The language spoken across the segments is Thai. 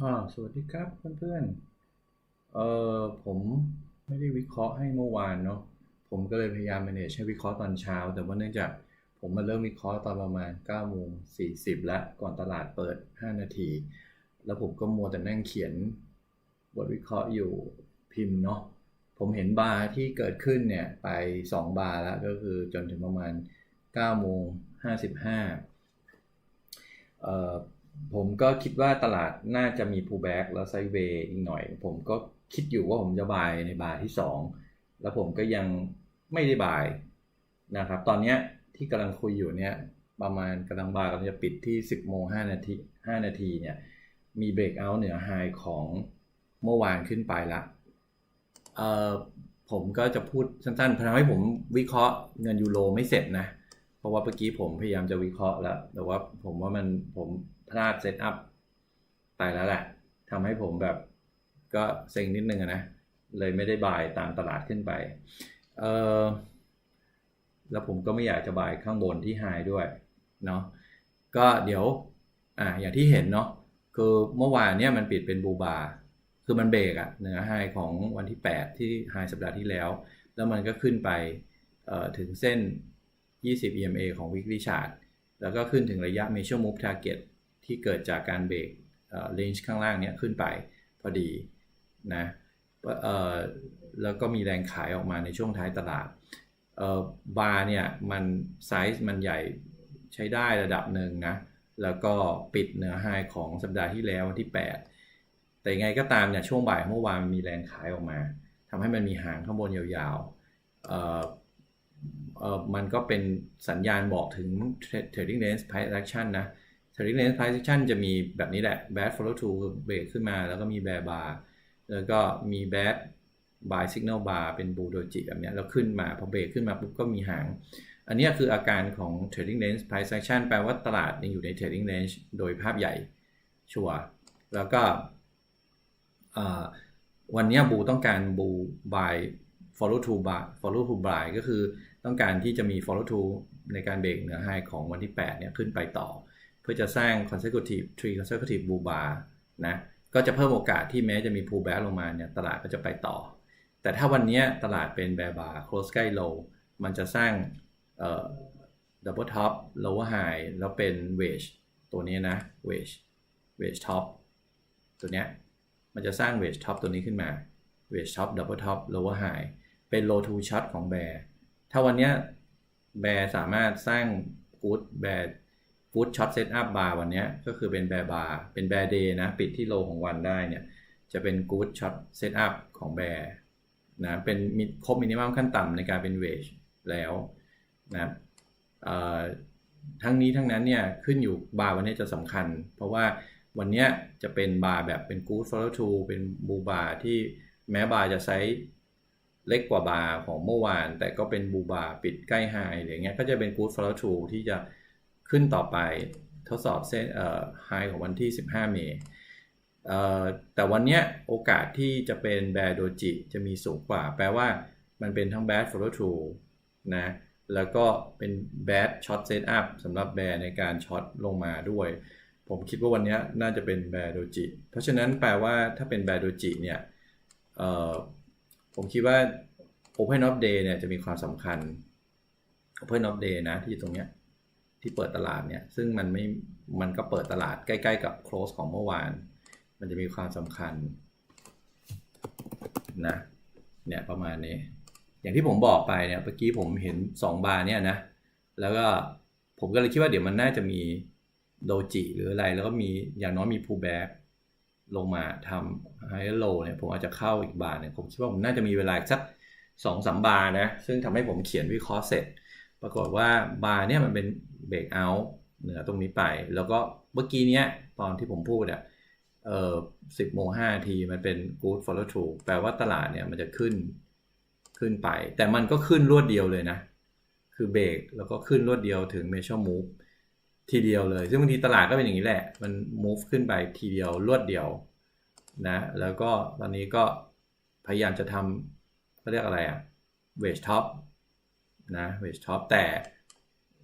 อ่าสวัสดีครับเพื่อนๆ เอ่อผมไม่ได้วิเคราะห์ให้เมื่อวานเนาะ ผมก็เลยพยายาม manage ให้วิเคราะห์ตอนเช้า แต่ว่าเนื่องจากผมมาเริ่มวิเคราะห์ตอนประมาณ9โมง40แล้วก่อนตลาดเปิด 5 นาที แล้วผมก็มัวแต่นั่งเขียนบทวิเคราะห์อยู่พิมพ์เนาะ ผมเห็นบาร์ที่เกิดขึ้นเนี่ยไป 2 บาร์แล้วก็คือจนถึงประมาณ9โมง55เอ่อ ผมก็คิดว่าตลาดน่าจะมี pullback แล้วไซเวย์อีกหน่อย ผมก็คิดอยู่ว่าผมจะบายในบาร์ที่ 2 แล้วผมก็ยังไม่ได้บายนะครับ ตอนนี้ที่กำลังคุยอยู่เนี่ยประมาณกำลังบายกำลังจะปิดที่ 10โมง5นาที5นาทีเนี่ยมีเบรกเอาท์เหนือไฮของเมื่อวานขึ้นไปละเอ่อผมก็จะพูดสั้นๆทำให้ผมวิเคราะห์เงินยูโรไม่เสร็จนะ เพราะว่าเมื่อกี้ผมพยายามจะวิเคราะห์แล้ว แต่ว่าผมว่ามันผม พลาดเซตอัพไปแล้วแหละทำให้ผมแบบก็เซ็งนิดนึงนะ เลยไม่ได้บายตามตลาดขึ้นไปเออแล้วผมก็ไม่อยากจะบายข้างบนที่ไฮด้วยเนาะก็เดี๋ยวอ่าอย่างที่เห็นเนาะคือเมื่อวานเนี่ยมันปิดเป็นบูบาคือมันเบรกอะเหนือไฮของวันที่ 8 ที่ไฮสัปดาห์ที่แล้ว แล้วมันก็ขึ้นไปถึงเส้น 20 EMA ของ weekly chart แล้วก็ขึ้นถึงระยะ measure move target ที่เกิดจากการเบรกเลนจ์ข้างล่างเนี้ยขึ้นไปพอดีนะแล้วก็มีแรงขายออกมาในช่วงท้ายตลาดบาร์เนี่ยมันไซส์มันใหญ่ใช้ได้ระดับหนึ่งนะ แล้วก็ปิดเหนือไฮของสัปดาห์ที่แล้ววันที่ 8 แต่ยังไงก็ตามเนี่ยช่วงบ่ายเมื่อวานมีแรงขายออกมาทำให้มันมีหางข้างบนยาวๆมันก็เป็นสัญญาณบอกถึง trading range price action นะ trading range price action จะมีแบบนี้แหละ bad follow through เบรกขึ้นมา แล้วก็มี bear bar แล้วก็มี bad buy signal bar เป็นบูโดจิแบบนี้แล้วขึ้นมา พอเบรกขึ้นมาปุ๊บก็มีหาง อันนี้คืออาการของ trading range price action แปลว่าตลาดยังอยู่ใน trading range โดยภาพใหญ่ชัวร์แล้วก็วันนี้บูต้องการบู buy follow to buy follow to buy ก็คือต้องการที่จะมี follow to ในการเบรกเหนือไฮของวันที่ 8 เนี่ยขึ้นไปต่อ เพื่อจะสร้าง consecutive three consecutive bull bar นะก็จะเพิ่มโอกาสที่แม้จะมี pullback ลงมาเนี่ยตลาดก็จะไปต่อ แต่ถ้าวันนี้ตลาดเป็น bear bar close ใกล้ low มันจะสร้าง double top lower high แล้วเป็น wedge ตัวนี้นะ wedge wedge top ตัวเนี้ยมันจะสร้าง wedge top ตัวนี้ขึ้นมา wedge top double top lower high เป็น low to short ของ bear ถ้าวันนี้แบร์สามารถสร้างกู๊ด แบร์กู๊ดช็อตเซตอัพบาร์วันนี้ก็คือเป็นแบร์บาร์เป็นแบร์เดย์นะ ปิดที่โลของวันได้เนี่ย จะเป็นกู๊ดช็อตเซตอัพของแบร์นะเป็นครบมินิมัมขั้นต่ำในการเป็นเวจแล้วนะทั้งนี้ทั้งนั้นเนี่ยขึ้นอยู่บาร์วันนี้จะสำคัญ เพราะว่าวันนี้จะเป็นบาร์แบบเป็นกู๊ดฟอลล่ทูเป็นบูบาร์ที่แม้บาร์จะใช้เล็กกว่าบาร์ของเมื่อวาน แต่ก็เป็นบูบาร์ปิดใกล้ไฮอะไรเงี้ยก็จะเป็น good follow through ที่จะ ขึ้นต่อไปทดสอบเส้นเอ่อไฮของวันที่ 15 เมษเอ่อแต่วันเนี้ยโอกาสที่จะเป็นแบร์โดจิจะมีสูงกว่า แปลว่ามันเป็นทั้ง bad follow through นะแล้วก็เป็น bad short set up สำหรับแบร์ในการช็อตลงมาด้วย ผมคิดว่าวันนี้น่าจะเป็นแบร์โดจิเพราะฉะนั้นแปลว่าถ้าเป็นแบร์โดจิเนี่ยเอ่อผมคิดว่า Open of Day เนี่ยจะมีความสำคัญ Open of Day นะที่ตรงเนี้ย ที่เปิดตลาดเนี่ย ซึ่งมันไม่มันก็เปิดตลาดใกล้ๆกับ close ของเมื่อวาน มันจะมีความสำคัญนะเนี่ยประมาณนี้ อย่างที่ผมบอกไปเนี่ยเมื่อกี้ผมเห็น 2 บาร์เนี่ยนะ แล้วก็ผมก็เลยคิดว่าเดี๋ยวมันน่าจะมีโดจิหรืออะไรแล้วก็มีอย่างน้อยมี pullback ลงมาทำไฮโลเนี่ยผมอาจจะเข้าอีกบาร์เนี่ยผมคิดว่าผมน่าจะมีเวลาสักสองสามบาร์นะ ซึ่งทำให้ผมเขียนวิเคราะห์เสร็จ ปรากฏว่าบาร์เนี่ยมันเป็น เบรกเอาท์เหนือตรงนี้ไป แล้วก็เมื่อกี้เนี้ยตอนที่ผมพูดอะเออสิบโมงห้าทีมันเป็น good follow through แปลว่าตลาดเนี่ยมันจะขึ้นขึ้นไป แต่มันก็ขึ้นรวดเดียวเลยนะ คือเบรกแล้วก็ขึ้นรวดเดียวถึง measure move ทีเดียวเลย ซึ่งบางทีตลาดก็เป็นอย่างนี้แหละ มัน move ขึ้นไปทีเดียวรวดเดียวนะแล้วก็ตอนนี้ก็พยายามจะทำเขาเรียกอะไรอะ wedge top นะ wedge top แต่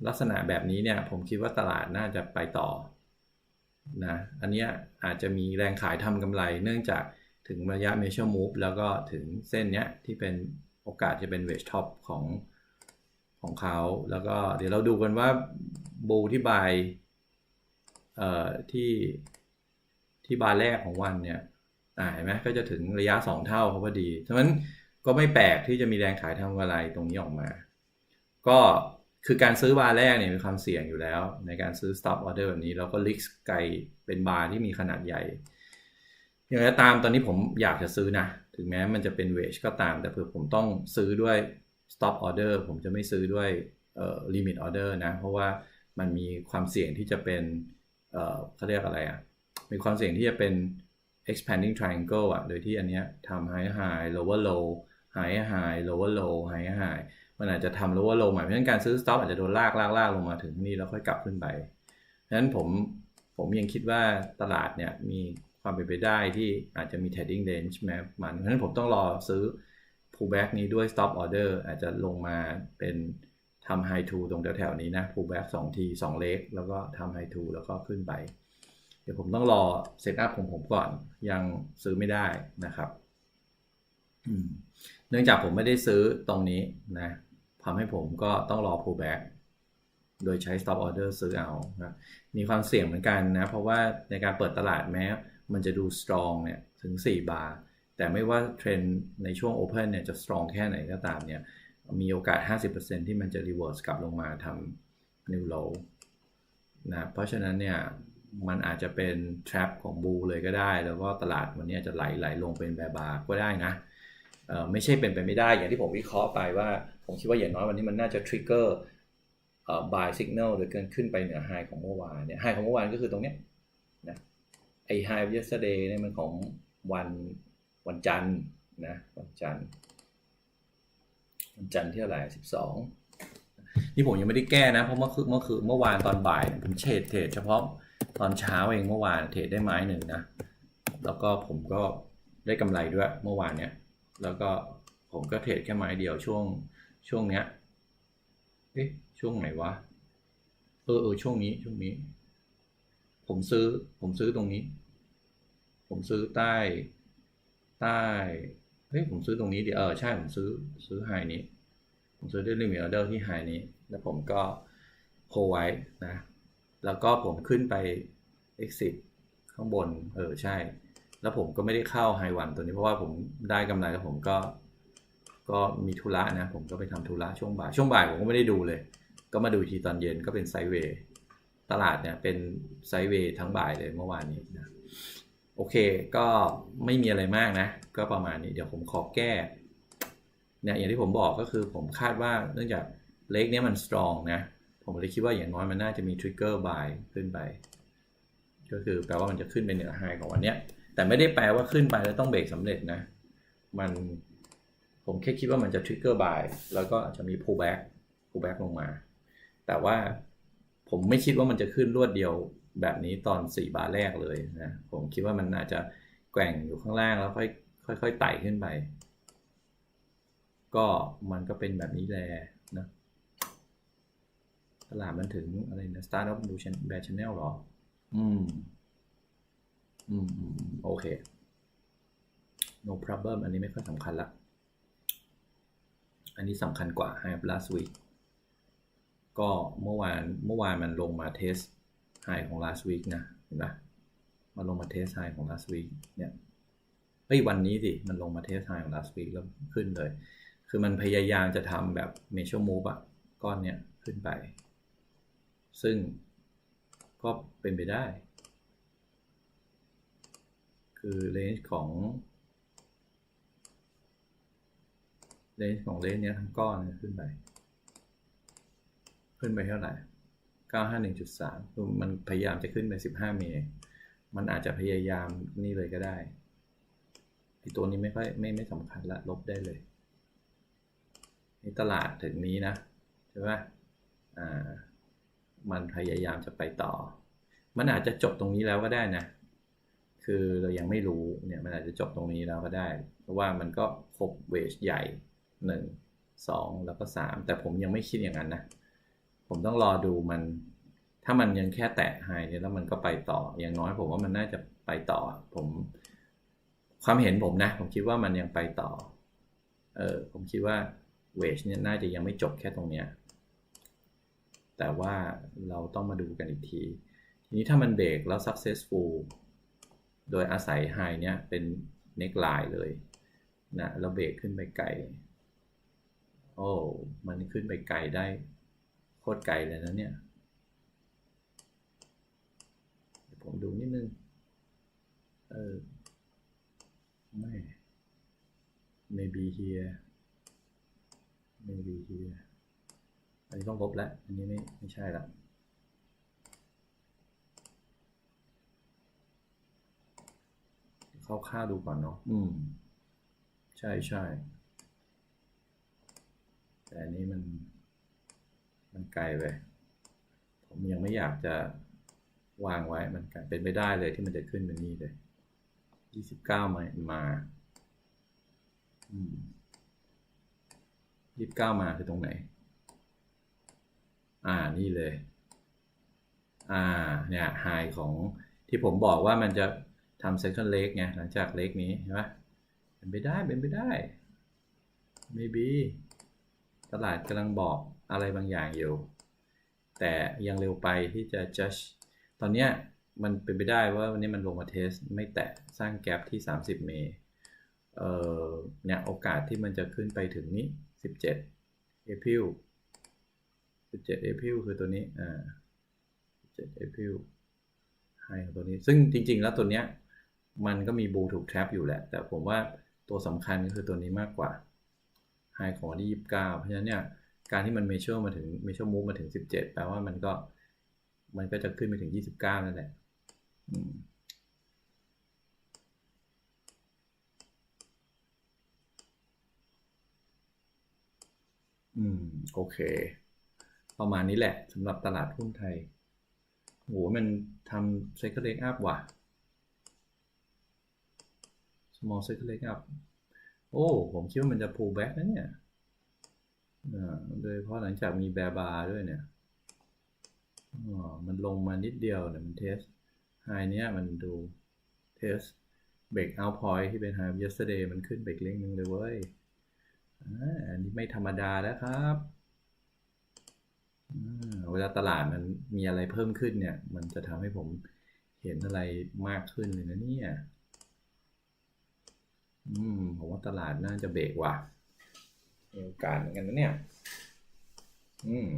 ลักษณะแบบนี้เนี่ยผมคิดว่าตลาดน่าจะไปต่อนะอันเนี้ยอาจจะมีแรงขายทำกำไร เนื่องจากถึงระยะ measure move แล้วก็ถึงเส้นเนี้ยที่เป็นโอกาสจะเป็น wedge top ของของเขา แล้วก็เดี๋ยวเราดูกันว่าบูที่บายเอ่อที่ที่บาร์แรกของวันเนี่ยเห็นไหมก็จะถึงระยะ 2 เท่าเขาพอดี ฉะนั้นก็ไม่แปลกที่จะมีแรงขายทำกำไรตรงนี้ออกมา ก็ คือการซื้อบาร์แรกเนี่ยมีความเสี่ยงอยู่แล้ว ในการซื้อ stop order แบบนี้แล้วก็ลิกไกลเป็นบาร์ที่มีขนาดใหญ่อย่างไรตามตอนนี้ผมอยากจะซื้อนะ ถึงแม้มันจะเป็นเวชก็ตาม แต่เผื่อผมต้องซื้อด้วย stop order ผมจะไม่ซื้อด้วยเอ่อ limit order นะ เพราะว่ามันมีความเสี่ยงที่จะเป็นเอ่อเขาเรียกอะไรอะ่ะมีความเสี่ยงที่จะเป็น expanding triangle อะ โดยที่อันเนี้ยทำ high high lower low high high lower low high high มันอาจจะทำ lower low ใหม่เพราะฉะนั้นการซื้อ stop อาจจะโดนลากลากลากลงมาถึงนี่แล้วค่อยกลับขึ้นไปเพราะฉะนั้นผมผมยังคิดว่าตลาดเนี่ยมีความเป็นไปได้ที่อาจจะมี trading range แม้มันเพราะฉะนั้นผมต้องรอซื้อ pullback นี้ด้วย stop order อาจจะลงมาเป็นทำ high to ตรงแถวๆนี้นะ pullback 2ที2เล็กแล้วก็ทำ high to แล้วก็ขึ้นไป เดี๋ยวผมต้องรอเซตอัพของผมก่อนยังซื้อไม่ได้นะครับเนื่องจากผมไม่ได้ซื้อตรงนี้นะ ทำให้ผมก็ต้องรอ pullback โดยใช้ stop order ซื้อเอานะมีความเสี่ยงเหมือนกันนะ เพราะว่าในการเปิดตลาดแม้ มันจะดู strong เนี่ยถึง 4 บาร์ แต่ไม่ว่าเทรนด์ในช่วง open เนี่ยจะ strong แค่ไหนก็ตามเนี่ย มีโอกาส 50%ที่มันจะ reverse กลับลงมาทำ new low นะเพราะฉะนั้นเนี่ยมันอาจจะเป็น trap ของบูเลยก็ได้ แล้วก็ตลาดวันนี้จะไหลไหลลงเป็นแบบบาก็ได้นะไม่ใช่เป็นไปไม่ได้อย่างที่ผมวิเคราะห์ไปว่า ผมคิดว่าอย่างน้อยวันนี้มันน่าจะ trigger เอ่อ buy signal โดยเกินขึ้นไปเหนือ high ของเมื่อวานเนี่ย high ของเมื่อวานก็คือตรงเนี้ยนะไอ้ high yesterday เนี่ยมันของวันวันจันทร์นะวันจันทร์วันจันทร์ที่เท่าไหร่สิบสองนี่ผมยังไม่ได้แก้นะ เพราะเมื่อคืนเมื่อคืนเมื่อวานตอนบ่ายผมเทรดเทรดเฉพาะตอนเช้าเองเมื่อวานเทรดได้ไม้หนึ่งนะ แล้วก็ผมก็ได้กำไรด้วยเมื่อวานเนี้ยแล้วก็ผมก็เทรดแค่ไม้เดียวช่วง ช่วงเนี้ยเอ๊ะช่วงไหนวะ เออเออช่วงนี้ช่วงนี้ ผมซื้อผมซื้อตรงนี้ ผมซื้อใต้ ใต้เฮ้ยผมซื้อตรงนี้ดิเออใช่ผมซื้อซื้อไฮนี้ ผมซื้อด้วยลิมิตออเดอร์ที่ไฮนี้ แล้วผมก็โฮไว้นะ แล้วก็ผมขึ้นไป exit ข้างบน เออใช่ แล้วผมก็ไม่ได้เข้าไฮวันตัวนี้เพราะว่าผมได้กำไรแล้วผมก็ ก็มีธุระนะ ผมก็ไปทำธุระช่วงบ่าย ช่วงบ่ายผมก็ไม่ได้ดูเลย ก็มาดูทีตอนเย็นก็เป็นไซเวย์ตลาดเนี่ยเป็นไซเวย์ทั้งบ่ายเลยเมื่อวานนี้นะโอเคก็ไม่มีอะไรมากนะ ก็ประมาณนี้เดี๋ยวผมขอแก้เนี่ยอย่างที่ผมบอกก็คือผมคาดว่าเนื่องจากเล็กเนี้ยมันสตรองนะ ผมเลยคิดว่าอย่างน้อยมันน่าจะมีทริกเกอร์บายขึ้นไป ก็คือแปลว่ามันจะขึ้นไปเหนือไฮของวันเนี้ยแต่ไม่ได้แปลว่าขึ้นไปแล้วต้องเบรกสำเร็จนะ มัน ผมแค่คิดว่ามันจะทริกเกอร์บายแล้วก็จะมี pullback pullback ลงมา แต่ว่าผมไม่คิดว่ามันจะขึ้นรวดเดียวแบบนี้ตอน 4 บาทแรกเลยนะ ผมคิดว่ามันอาจจะแกว่งอยู่ข้างล่างแล้วค่อยค่อยๆไต่ขึ้นไป ก็มันก็เป็นแบบนี้แหละนะตลาดมันถึงอะไรนะ start up new bear channel หรอ อืม อืมอืมโอเค no problem อันนี้ไม่ค่อยสำคัญละ อันนี้สำคัญกว่า high last week ก็เมื่อวานเมื่อวานมันลงมาเทสไฮของ last week นะเห็นปะมาลงมาเทสไฮของ last week เนี่ยเฮ้ยวันนี้สิมันลงมาเทสไฮของ last week แล้วขึ้นเลย คือมันพยายามจะทำแบบ major move อะก้อนเนี้ยขึ้นไป ซึ่งก็เป็นไปได้ คือเลนจ์ของ เลนจ์ของเลนจ์เนี้ยทั้งก้อนขึ้นไป ขึ้นไปเท่าไหร่ 951.3 คือมันพยายามจะขึ้นไป 15 เมตร มันอาจจะพยายามนี่เลยก็ได้ไอตัวนี้ไม่ค่อยไม่ไม่สำคัญละลบได้เลยนี่ตลาดถึงนี้นะ ใช่ไหมอ่า มันพยายามจะไปต่อ มันอาจจะจบตรงนี้แล้วก็ได้นะ คือเรายังไม่รู้เนี่ย มันอาจจะจบตรงนี้แล้วก็ได้ เพราะว่ามันก็ครบเวชใหญ่ 1 2 แล้วก็ 3 แต่ผมยังไม่คิดอย่างนั้นนะ ผมต้องรอดูมัน ถ้ามันยังแค่แตะไฮนี่แล้วมันก็ไปต่อ อย่างน้อยผมว่ามันน่าจะไปต่อ ผมความเห็นผมนะ ผมคิดว่ามันยังไปต่อ เออผมคิดว่าเวชเนี่ยน่าจะยังไม่จบแค่ตรงเนี้ย แต่ว่าเราต้องมาดูกันอีกที ทีนี้ถ้ามันเบรกแล้ว successful โดยอาศัยไฮเนี่ยเป็น neckline เลยนะแล้วเบรกขึ้นไปไกล โอ้ มันขึ้นไปไกลได้ โคตรไกลเลยนะเนี่ยผมดูนิดนึง เออ ไม่ maybe here maybe here อันนี้ต้องลบแล้ว อันนี้ไม่ไม่ใช่ละเข้าค่าดูก่อนเนาะ อืม ใช่ใช่ แต่อันนี้มันมันไกลไป ผมยังไม่อยากจะวางไว้มันเป็นไปได้เลยที่มันจะขึ้นเป็นนี่เลยยี่สิบเก้ามามาอืมยี่สิบเก้ามาคือตรงไหน อ่านี่เลย อ่า เนี่ยไฮของที่ผมบอกว่ามันจะทำ second leg ไงหลังจากเล็กนี้ใช่ไหมเป็นไปได้ เป็นไปได้ maybe ตลาดกำลังบอกอะไรบางอย่างอยู่ แต่ยังเร็วไปที่จะ judge ตอนเนี้ยมันเป็นไปได้ว่าวันนี้มันลงมาเทสไม่แตะสร้างแกลบที่ 30 เมษเอ่อเนี่ยโอกาสที่มันจะขึ้นไปถึงนี้ 17 April 17 April คือตัวนี้อ่า17 April ไฮของตัวนี้ ซึ่งจริง ๆ แล้วตัวเนี้ยมันก็มีบูถูกแทรปอยู่แหละ แต่ผมว่าตัวสำคัญก็คือตัวนี้มากกว่า ไฮของวันที่29เพราะฉะนั้นเนี่ยการที่มันเมเชอร์มาถึงเมเชอร์มูฟมาถึง17แปลว่ามันก็มันก็จะขึ้นไปถึง29นั่นแหละอืม โอเค ประมาณนี้แหละสำหรับตลาดหุ้นไทยโหมันทำไซเคิลเล็กอัพว่ะ small cycle leg up โอ้ ผมคิดว่ามันจะ pull back นะเนี่ยโดยเฉพาะหลังจากมีแบร์บาร์ด้วยเนี่ยมันลงมานิดเดียวเนี่ยมันเทสไฮเนี้ยมันดูเทส break out point ที่เป็น high yesterday มันขึ้นไปอีกเล็กนึงเลยเว้ยอันนี้ไม่ธรรมดาแล้วครับเวลาตลาดมันมีอะไรเพิ่มขึ้นเนี่ย มันจะทำให้ผมเห็นอะไรมากขึ้นเลยนะเนี่ย อืมผมว่าตลาดน่าจะเบรกว่ะมีโอกาสเหมือนกันนะเนี่ย อืม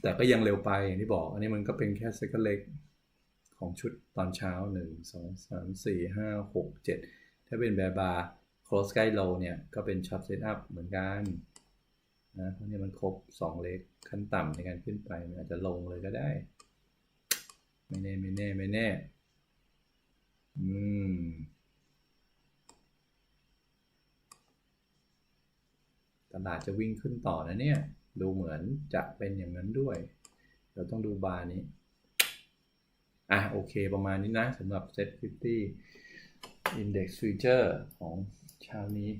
แต่ก็ยังเร็วไปที่บอก อันนี้มันก็เป็นแค่เซกเล็กของชุดตอนเช้าหนึ่งสองสามสี่ห้าหกเจ็ดถ้าเป็นแบบบาร์ close ใกล้ low เนี่ย ก็เป็นช็อตเซตอัพเหมือนกันนะเพราะนี่มันครบสองเล็กขั้นต่ำในการขึ้นไป มันอาจจะลงเลยก็ได้ ไม่แน่ ไม่แน่ ไม่แน่ อืมตลาดจะวิ่งขึ้นต่อนะเนี่ย ดูเหมือนจะเป็นอย่างนั้นด้วย เราต้องดูบาร์นี้ อะ โอเคประมาณนี้นะสำหรับ Set 50 Index Future ของเช้านี้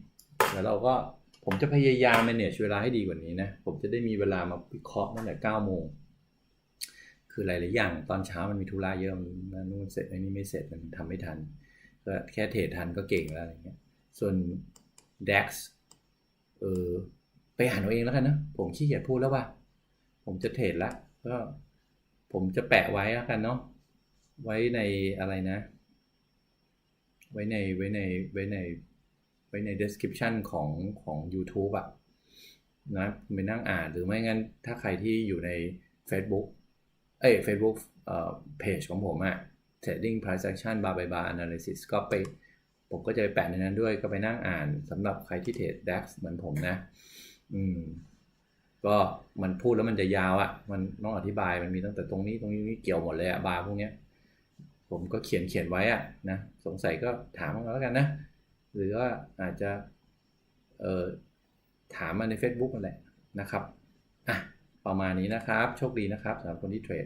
เดี๋ยวเราก็ผมจะพยายาม manage เวลาให้ดีกว่านี้นะ ผมจะได้มีเวลามาวิเคราะห์ตั้งแต่9โมง คือหลายๆอย่างตอนเช้ามันมีธุระเยอะมันนู่นเสร็จอันนี้ไม่เสร็จมันทำไม่ทันก็แค่เทรดทันก็เก่งแล้วอะไรเงี้ยส่วน DAX เออไปอ่านเอาเองแล้วกันนะ ผมขี้เกียจพูดแล้วว่า ผมจะเทรดละก็ผมจะแปะไว้แล้วกันเนาะไว้ในอะไรนะ ไว้ในไว้ในไว้ในไว้ใน description ของของ YouTube อะนะไปนั่งอ่านหรือไม่งั้นถ้าใครที่อยู่ใน Facebook เอ้ย Facebook เอ่อเพจของผมอะ Trading Price Action Bar by Bar Analysis ก็ไป ผมก็จะไปแปะในนั้นด้วยก็ไปนั่งอ่านสำหรับใครที่เทรด DAX เหมือนผมนะ อืม ก็มันพูดแล้วมันจะยาวอะ่ะมันต้องอธิบายมันมีตั้งแต่ตรงนี้ตรงนี้นี่เกี่ยวหมดเลยอะ่ะบาร์พวกเนี้ย ผมก็เขียนเขียนไว้อะ่ะนะสงสัยก็ถามมาแล้วกันนะ หรือว่าอาจจะ เอ่อถามมาใน Facebook นั่นแหละนะครับ อะ ประมาณนี้นะครับ โชคดีนะครับสำหรับคนที่เทรด